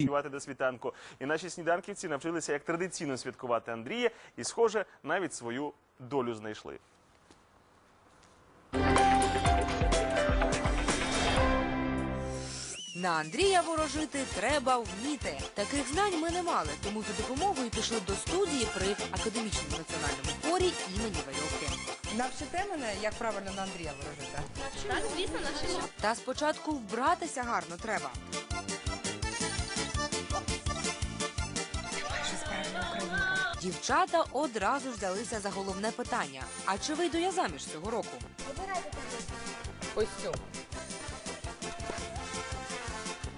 Співати до світанку. І наші сніданківці навчилися як традиційно святкувати Андрія і, схоже, навіть свою долю знайшли. На Андрія ворожити треба вміти. Таких знань ми не мали, тому за допомогою пішли до студії при академічному національному хорі імені Вальовки. Навчите мене, як правильно на Андрія ворожити. Так, звісно, навчимо. Та спочатку вбратися гарно треба. Дівчата одразу взялися за головне питання: а чи вийду я заміж цього року? Ось цю.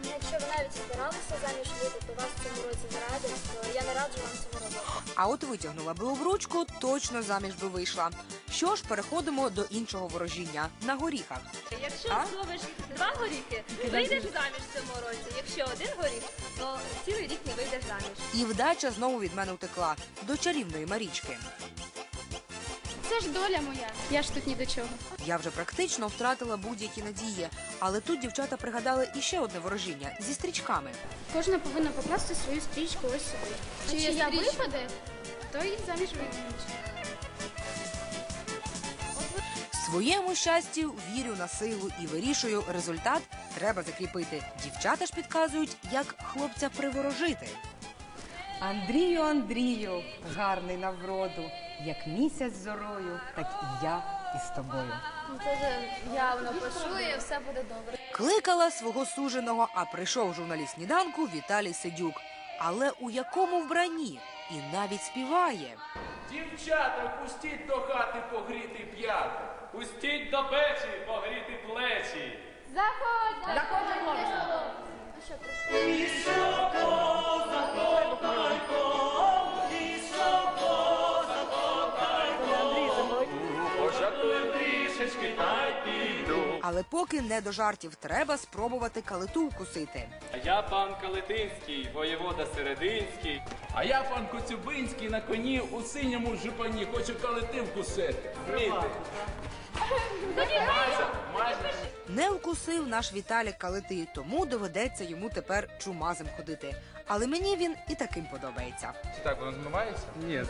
Ну, Якщо ви навіть збиралися заміж вийти, то вас в цьому році не то я не раджу вам цього робити. А от витягнула би обручку, точно заміж би вийшла. Що ж, переходимо до іншого ворожіння на горіхах. Якщо А? зловиш два горіхи, вийдеш заміж в цьому році. Якщо один горіх, то цілий рік не вийдеш заміж. І вдача знову від мене втекла до чарівної Марічки. Це ж доля моя. Я ж тут ні до чого. Я вже практично втратила будь-які надії, але тут дівчата пригадали іще одне ворожіння зі стрічками. Кожна повинна покласти свою стрічку ось сюди. Чи я випаде, то і заміж вийдуть. Своєму щастю вірю на силу і вирішую, результат треба закріпити. Дівчата ж підказують, як хлопця приворожити. Андрію, Андрію, гарний на вроду. Як місяць зорою, так і я із тобою. Це вже явно почує, все буде добре. Кликала свого суженого, а прийшов журналіст сніданку Віталій Сидюк. Але у якому вбранні? І навіть співає. Дівчата, пустіть до хати погріти п'яти. Пустіть до печі погріти плечі. Заходь! Заходь, прийшли? Пожартую трішечки та й піду. Але поки не до жартів, треба спробувати калиту вкусити. А я пан Калетинський, воєвода Серединський. А я пан Коцюбинський на коні у синьому жупані хочу калити вкусити. Не вкусив наш Віталік калити, тому доведеться йому тепер чумазим ходити. Але мені він і таким подобається. Чи так воно змивається? Ні,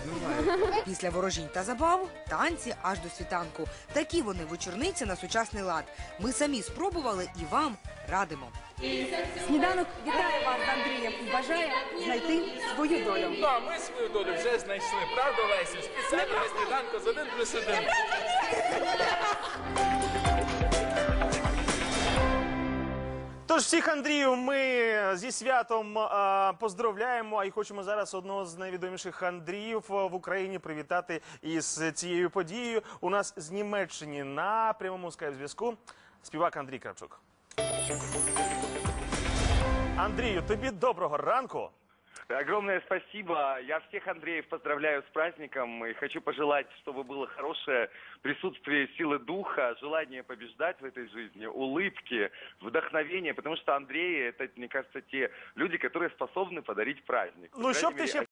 Після ворожінь та забав танці аж до світанку. Такі вони вечорниці на сучасний лад. Ми самі спробували і вам радимо. Сніданок вітає вас з Андрієм і бажає знайти свою долю. Ну, а ми свою долю вже знайшли, правда, Лесю? Спеціально на сніданку з один плюс один. Тож всіх Андрію, ми зі святом а, поздравляємо. А й хочемо зараз одного з найвідоміших Андріїв в Україні привітати із цією подією. У нас з Німеччини на прямому скайп-зв'язку співак Андрій Кравчук. Андрію, тобі доброго ранку. Огромное спасибо. Я всех Андреев поздравляю с праздником и хочу пожелать, чтобы было хорошее присутствие силы духа, желание побеждать в этой жизни, улыбки, вдохновения, потому что Андреи это, мне кажется, те люди, которые способны подарить праздник. Ну, що б крайней ти мере, ще